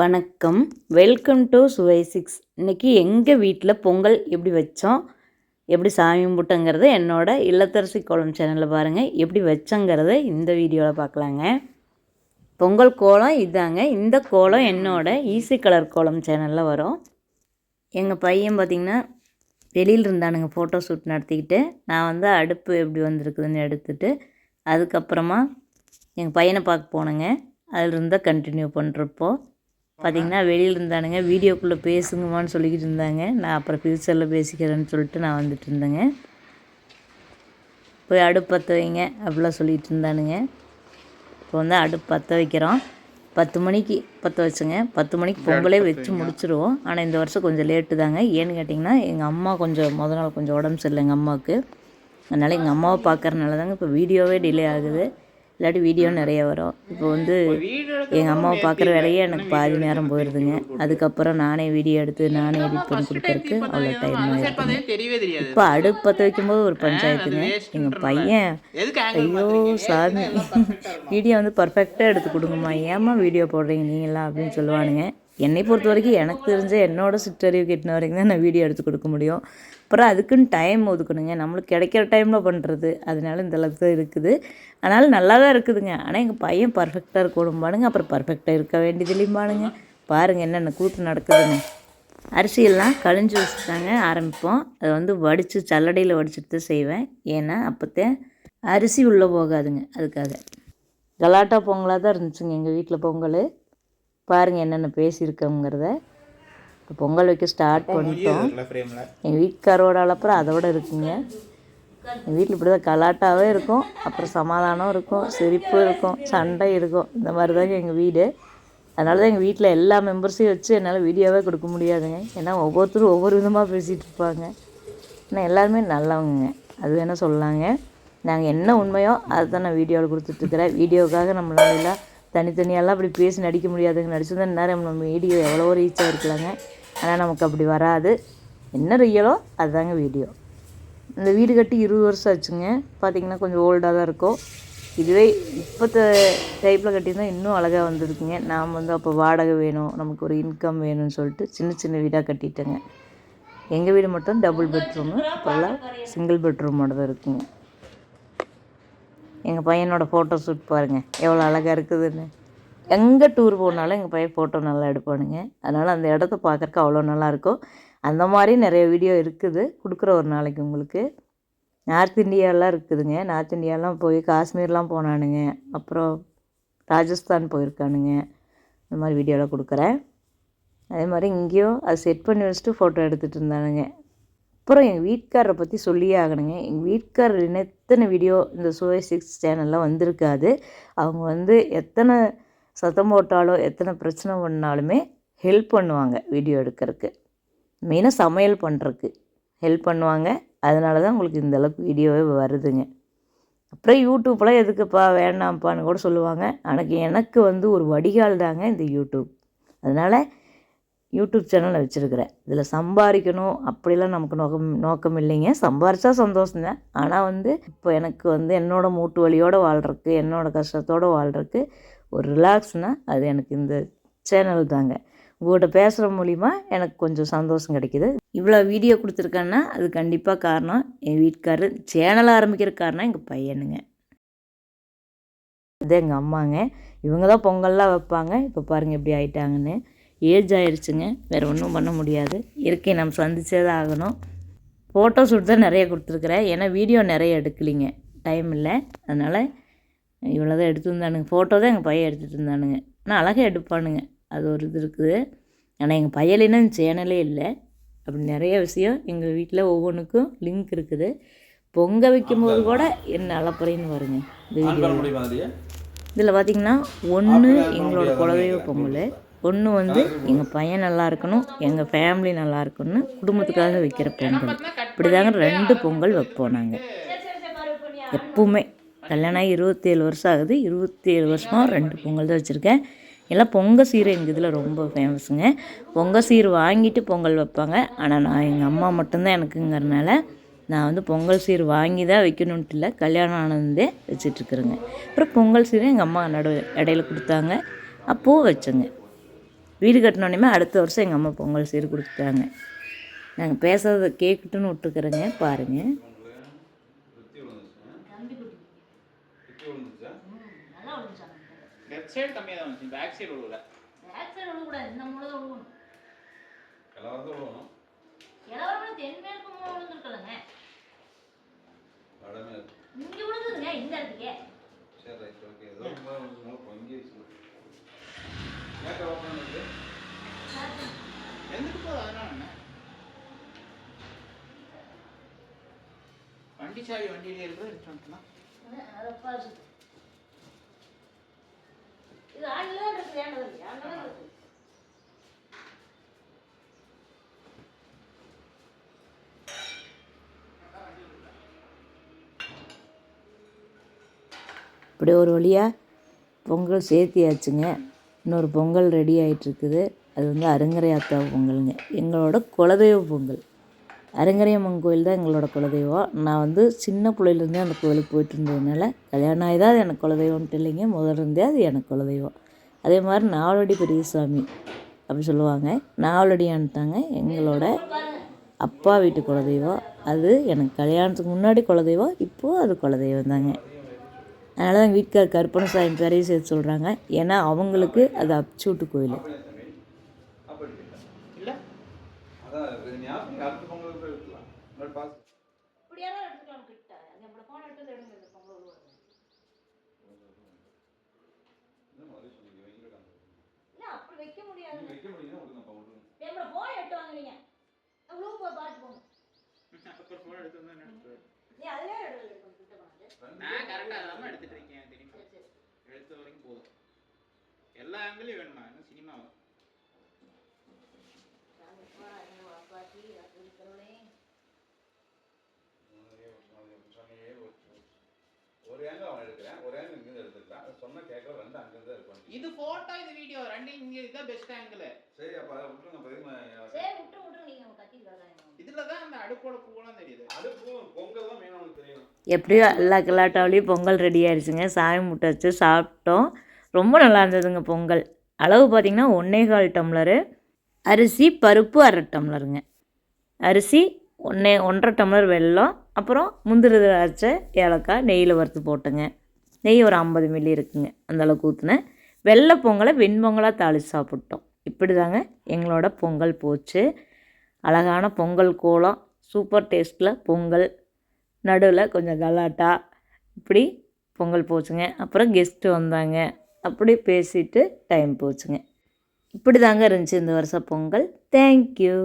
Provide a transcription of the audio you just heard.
வணக்கம். Welcome to சுவை six இன்றைக்கி எங்கள் வீட்டில் பொங்கல் எப்படி வச்சோம் எப்படி சாமி கும்பிட்டோங்கிறத என்னோட இல்லத்தரசி கோலம் சேனலில் பாருங்கள் எப்படி வச்சோங்கிறத இந்த வீடியோவில் பார்க்கலாங்க. பொங்கல் கோலம் இதாங்க. இந்த கோலம் என்னோடய ஈஸி கலர் கோலம் சேனலில் வரும். எங்கள் பையன் பார்த்திங்கன்னா வெளியில் இருந்தானுங்க ஃபோட்டோ ஷூட் நடத்திக்கிட்டு. நான் வந்து அடுப்பு எப்படி வந்திருக்குதுன்னு எடுத்துட்டு அதுக்கப்புறமா எங்கள் பையனை பார்க்க போனேங்க. அதில் இருந்தால் கண்டினியூ பண்ணுறப்போ பார்த்தீங்கன்னா வெளியில் இருந்தானுங்க. வீடியோக்குள்ளே பேசுங்கம்மான்னு சொல்லிக்கிட்டு இருந்தாங்க. நான் அப்புறம் ஃப்யூச்சரில் பேசிக்கிறேன்னு சொல்லிட்டு நான் வந்துட்டு இருந்தேங்க. போய் அடுப்பு பற்ற வைங்க அப்படிலாம் சொல்லிகிட்டு இருந்தானுங்க. இப்போ வந்து அடுப்பு பற்ற வைக்கிறோம். பத்து மணிக்கு பற்ற வச்சுங்க. பத்து மணிக்கு பொங்கலே வச்சு முடிச்சிருவோம். ஆனால் இந்த வருஷம் கொஞ்சம் லேட்டு தாங்க. ஏன்னு கேட்டிங்கன்னா எங்கள் அம்மா கொஞ்சம் முத நாள் கொஞ்சம் உடம்பு சரியில்லை எங்கள் அம்மாவுக்கு. அதனால் எங்கள் அம்மாவை பார்க்கறனால தாங்க இப்போ வீடியோவே டிலே ஆகுது. இல்லாட்டி வீடியோ நிறைய வரும். இப்போ வந்து எங்கள் அம்மாவை பார்க்குற வேலையே எனக்கு பாதி நேரம் போயிடுதுங்க அதுக்கப்புறம் நானே வீடியோ எடுத்து நானே எடிட் பண்ணி கொடுக்கறதுக்கு அவ்வளோ டைம் ஆகிடுது இப்போ அடுப்பு பற்ற வைக்கும்போது ஒரு பஞ்சாயத்துங்க. எங்கள் பையன் ஐயோ சாமி. வீடியோ வந்து பர்ஃபெக்டாக எடுத்து கொடுங்கம்மா. ஏம்மா வீடியோ போடுறீங்க நீங்களாம் அப்படின்னு சொல்லுவானுங்க. என்னை பொறுத்த வரைக்கும் எனக்கு தெரிஞ்ச என்னோடய சிற்றறிவு கெட்டின வரைக்கும் தான் நான் வீடியோ எடுத்து கொடுக்க முடியும். அப்புறம் அதுக்குன்னு டைம் ஒதுக்கணுங்க. நம்மளுக்கு கிடைக்கிற டைமில் பண்ணுறது அதனால இந்த அளவுக்கு தான் இருக்குது. அதனால் நல்லா தான் இருக்குதுங்க. ஆனால் எங்கள் பையன் பர்ஃபெக்டாக இருக்கணும்பானுங்க அப்புறம் பர்ஃபெக்டாக இருக்க வேண்டியது பாருங்க பாருங்கள் என்னென்ன கூத்து நடக்குதுங்க அரிசியெல்லாம் கழிஞ்சு வச்சுட்டாங்க ஆரம்பிப்போம். அதை வந்து வடித்து சல்லடையில் வடிச்சிட்டு தான் செய்வேன். ஏன்னா அப்போத்தான் அரிசி உள்ளே போகாதுங்க. அதுக்காக. கலாட்டா பொங்கலாக தான் இருந்துச்சுங்க எங்கள் வீட்டில் பொங்கல். பாருங்கள் என்னென்ன பேசியிருக்கோங்கிறத. இப்போ பொங்கல் வைக்க ஸ்டார்ட் பண்ணிட்டோம். எங்கள் வீட்டுக்காரோட அளப்புறம் அதோட இருக்குங்க. எங்கள் வீட்டில் இப்படி தான் கலாட்டாவே இருக்கும். அப்புறம் சமாதானம் இருக்கும். சிரிப்பு இருக்கும். சண்டை இருக்கும். இந்த மாதிரி தாங்க எங்கள் வீடு. அதனால தான் எங்கள் வீட்டில் எல்லா மெம்பர்ஸையும் வச்சு என்னால் வீடியோவே கொடுக்க முடியாதுங்க. ஏன்னா ஒவ்வொருத்தரும் ஒவ்வொரு விதமாக பேசிகிட்டு இருப்பாங்க. ஆனால் எல்லாருமே நல்லவங்க. அது வேணால் சொல்லலாங்க நாங்கள் என்ன உண்மையோ அதை தான் நான் வீடியோவில் கொடுத்துட்ருக்குறேன் வீடியோவுக்காக நம்மளால தனித்தனியெல்லாம் அப்படி பேசி நடிக்க முடியாதுங்க. நடிச்சிருந்தா நேரம் நம்ம வீடியோ எவ்வளோ ரீச் ஆகிருக்கலாங்க ஆனால் நமக்கு அப்படி வராது. என்ன ரியலோ அதுதாங்க வீடியோ இந்த வீடு கட்டி இருபது வருஷம் ஆச்சுங்க. பார்த்திங்கன்னா கொஞ்சம் ஓல்டாக தான் இருக்கும். இதுவே இப்போத்த டைப்பில் கட்டியிருந்தால் இன்னும் அழகாக வந்திருக்குங்க. நாம் வந்து அப்போ வாடகை வேணும் நமக்கு ஒரு இன்கம் வேணும்னு சொல்லிட்டு சின்ன சின்ன வீடாக கட்டிட்டேங்க. எங்கள் வீடு மட்டும் டபுள் பெட்ரூமு இப்போல்லாம் சிங்கிள் பெட்ரூமோட தான் இருக்குங்க. எங்கள் பையனோட ஃபோட்டோ ஷூட் பாருங்கள் எவ்வளோ அழகாக இருக்குதுன்னு. எங்கே டூர் போனாலும் எங்கள் பையன் ஃபோட்டோ நல்லா எடுப்பானுங்க. அதனால் அந்த இடத்த பார்க்குறக்கு அவ்வளோ நல்லாயிருக்கும் அந்த மாதிரி நிறைய வீடியோ இருக்குது. கொடுக்குற ஒரு நாளைக்கு உங்களுக்கு. நார்த் இந்தியாலாம் இருக்குதுங்க. நார்த் இந்தியாலாம் போய் காஷ்மீர்லாம் போனானுங்க. அப்புறம் ராஜஸ்தான் போயிருக்கானுங்க. இந்த மாதிரி வீடியோலாம் கொடுக்குறேன். அதே மாதிரி இங்கேயும் அதை செட் பண்ணி வச்சுட்டு ஃபோட்டோ எடுத்துகிட்டு இருந்தானுங்க. அப்புறம் எங்கள் வீட்டுக்காரரை பற்றி சொல்லியே ஆகணுங்க. எங்கள் வீட்டுக்காரர் எத்தனை வீடியோ இந்த சுவை சிக்ஸ் சேனலில் வந்திருக்காது. அவங்க வந்து எத்தனை சத்தம் போட்டாலோ எத்தனை பிரச்சனை பண்ணாலுமே ஹெல்ப் பண்ணுவாங்க வீடியோ எடுக்கிறதுக்கு. மெயினாக சமையல் பண்ணுறதுக்கு ஹெல்ப் பண்ணுவாங்க. அதனால தான் உங்களுக்கு இந்த அளவுக்கு வீடியோவே வருதுங்க. அப்புறம் யூடியூப்லாம் எதுக்குப்பா வேண்டாம்ப்பான்னு கூட சொல்லுவாங்க. ஆனால் எனக்கு வந்து ஒரு வடிகால் தாங்க இந்த யூடியூப் அதனால் யூடியூப் சேனல் வச்சுருக்கிறேன். இதில் சம்பாதிக்கணும் அப்படிலாம் நமக்கு நோக்கம் நோக்கம் இல்லைங்க. சம்பாரிச்சா சந்தோஷங்க ஆனால் வந்து இப்போ எனக்கு வந்து என்னோடய மூட்டு வலியோடு வாழ்கிறக்கு என்னோடய கஷ்டத்தோடு வாழ்கிறக்கு ஒரு ரிலாக்ஸ்னால் அது எனக்கு இந்த சேனல் தாங்க. உங்கள்கிட்ட பேசுகிற மூலிமா எனக்கு கொஞ்சம் சந்தோஷம் கிடைக்கிது. இவ்வளோ வீடியோ கொடுத்துருக்கேன்னா அது கண்டிப்பாக காரணம் என் வீட்டுக்காரர் சேனல் ஆரம்பிக்கிற காரணம் எங்கள் பையனுங்க. அதே எங்கள் அம்மாங்க. இவங்க தான் பொங்கல்லாம் வைப்பாங்க. இப்போ பாருங்கள் எப்படி ஆயிட்டாங்கன்னு. ஏஜ் ஆயிடுச்சுங்க வேறு ஒன்றும் பண்ண முடியாது. இயற்கை நம்ம சந்திச்சே தான் ஆகணும். ஃபோட்டோ ஷூட் தான் நிறைய கொடுத்துருக்குறேன். ஏன்னா வீடியோ நிறைய எடுக்கலிங்க. டைம் இல்லை. அதனால் இவ்வளோ தான் எடுத்துருந்தானுங்க. ஃபோட்டோ தான் எங்கள் பையன் எடுத்துகிட்டு இருந்தானுங்க ஆனால் அழகாக எடுப்பானுங்க. அது ஒரு இது இருக்குது. ஆனால் எங்கள் பையலினா சேனலே இல்லை. அப்படி நிறைய விஷயம் எங்கள் வீட்டில் ஒவ்வொன்றுக்கும் லிங்க் இருக்குது. பொங்க வைக்கும்போது கூட என்ன அளப்புறைன்னு வருங்க இந்த வீடியோ இதில் பார்த்தீங்கன்னா ஒன்று எங்களோட குலதெய்வ பொங்கல். பொண்ணு வந்து எங்கள் பையன் நல்லா இருக்கணும் எங்கள் ஃபேமிலி நல்லா இருக்கணும்னு குடும்பத்துக்காக வைக்கிற பொங்கல். இப்படி தாங்க ரெண்டு பொங்கல் வைப்போம் நாங்கள் எப்பவுமே. கல்யாணம் ஆகி இருபத்தேழு வருஷம் ஆகுது. இருபத்தேழு வருஷமாக ரெண்டு பொங்கல் தான் வச்சுருக்கேன். எல்லாம் பொங்கல் சீர் எங்கள் இதில் ரொம்ப ஃபேமஸுங்க பொங்கல் சீர் வாங்கிட்டு பொங்கல் வைப்பாங்க. ஆனால் நான் எங்கள் அம்மா மட்டும்தான் எனக்குங்கிறனால நான் வந்து பொங்கல் சீர் வாங்கி தான் வைக்கணுன்ட்டு இல்லை கல்யாணம் ஆனதே வச்சிட்ருக்குறேங்க அப்புறம் பொங்கல் சீரை எங்கள் அம்மா நடு இடையில கொடுத்தாங்க. அப்போது வச்சேங்க. வீடு கட்டினோடனே அடுத்த வருஷம் எங்கள் அம்மா பொங்கல் சீர் கொடுத்துட்டாங்க. நாங்கள் பேசுறதை கேட்கட்டுன்னு விட்டுக்கிறேங்க பாருங்கள் லெஃப்ட் சைடு கம்மியாக தான் வந்துச்சு பேக் சைடு விழுல விழக்கூடாது இந்த மூலம் தான் விழுவணும் கலவரத்தை விடணும் இளவரம் தென்மேற்கு மூலம் விழுந்துருக்கலங்க வடமே இருக்கு. இங்கே விழுந்துதுங்க இந்த இடத்துக்கே சரி ரைட் ஓகே ஏதோ ஒரு மாதிரி ஒரு நாள் பொங்கி வச்சு ஏன் கலவரம் இருக்கு எழுந்துட்டு போதும் அதனால என்ன வண்டி சாவி வண்டியிலே இருக்குது எடுத்து வந்துக்கலாம் அதப்பா இருக்குது இது ஆண்டில் தான் இருக்குது ஏண்டது இல்லையா ஆண்டில் தான் இருக்குது இப்படி ஒரு வழியாக பொங்கல் சேர்த்தியாச்சுங்க. இன்னொரு பொங்கல் ரெடி ஆயிட்டிருக்குது அது வந்து அருங்கரையாத்தா பொங்கலுங்க. எங்களோட குலதெய்வ பொங்கல். அருங்கரையம்மன் கோயில் தான் எங்களோட குலதெய்வம். நான் வந்து சின்ன பிள்ளையிலேருந்தே அந்த கோயிலுக்கு போயிட்டு இருந்ததுனால கல்யாணம் ஆகி தான் அது எனக்கு குலதெய்வம்ட்டு இல்லைங்க. முதல்ல இருந்தே அது எனக்கு குலதெய்வம். அதே மாதிரி நாவலடி பெரியசாமி அப்படி சொல்லுவாங்க. நாவலடியான்ட்டாங்க எங்களோட அப்பா வீட்டு குலதெய்வம். அது எனக்கு கல்யாணத்துக்கு முன்னாடி குலதெய்வம். இப்போது அது குலதெய்வம் தாங்க. அதனால தான் வீட்டுக்கார் கருப்பணசாமி பேரையும் சேர்த்து சொல்கிறாங்க ஏன்னா அவங்களுக்கு அது அப்சூட்டு கோயில் அப்படி இல்லை. இல்லை இது ஞாபகம் அடுத்த பொங்கல் போய் விட்டுலாம் இன்னொரு பாஸ். இப்படியாவது எடுத்துக்கலாம் கிட்ட. நம்மளோட ஃபோன் எடுத்து எடுங்க இந்த பொங்கல் இன்னும் முதல்ல சொல்லி வைங்க காமிச்சு. இல்லை அப்படி வைக்க முடியாது. வைக்க நம்மளோட ஃபோன் எடுத்து வாங்குறீங்க. அவ்வளோ போய் பார்த்து போங்க அப்புறம் எடுத்து வந்தா என்ன எடுத்து நீ அதுவே எடுத்து கிட்ட வாங்க நான் கரெக்டாக அதாம எடுத்துட்டு இருக்கேன் தெரியுமா எடுத்த வரைக்கும் போதும். எல்லா ஆங்கிலையும் வேணுமா? அது சொன்னா கேட்கல ரெண்டு அங்கிருந்து தான் இருப்பாங்க இது போட்டோ இது வீடியோ ரெண்டையும் இங்க இதுதான் பெஸ்ட் ஆங்கிள் சரி அப்ப அதை விட்டுருங்க நான் சரி விட்டு விட்டு அவங்க கத்தி இதுல தான் அந்த அடுப்போட பூவெல்லாம் தெரியுது. அடுப்பு பொங்கல் தான் மெயின் அவனுக்கு தெரியும் எப்படியோ எல்லா கிளாட்டாவிலையும் பொங்கல் ரெடி ஆயிடுச்சுங்க. சாமி முட்டை வச்சு சாப்பிட்டோம். ரொம்ப நல்லா இருந்ததுங்க பொங்கல். அளவு பார்த்திங்கன்னா ஒன்றே கால் டம்ளரு. அரிசி பருப்பு அரை டம்ளருங்க. அரிசி ஒன்றே ஒன்றரை டம்ளர் வெல்லம். அப்புறம் முந்திரி திராட்சை ஏலக்காய் நெய்யில் வறுத்து போட்டுங்க. நெய் ஒரு ஐம்பது மில்லி இருக்குங்க. அந்தளவுக்கு ஊற்றுனேன் வெள்ளை பொங்கலை வெண்பொங்கலாக தாளித்து சாப்பிட்டோம். இப்படி தாங்க எங்களோட பொங்கல் போச்சு. அழகான பொங்கல் கோலம் சூப்பர் டேஸ்ட்டில் பொங்கல் நடுவில் கொஞ்சம் கலாட்டா இப்படி பொங்கல் போச்சுங்க. அப்புறம் கெஸ்ட்டு வந்தாங்க. அப்படி பேசிட்டு டைம் போச்சுங்க. இப்படி தாங்க இருந்துச்சு இந்த வருஷம் பொங்கல். தேங்க்யூ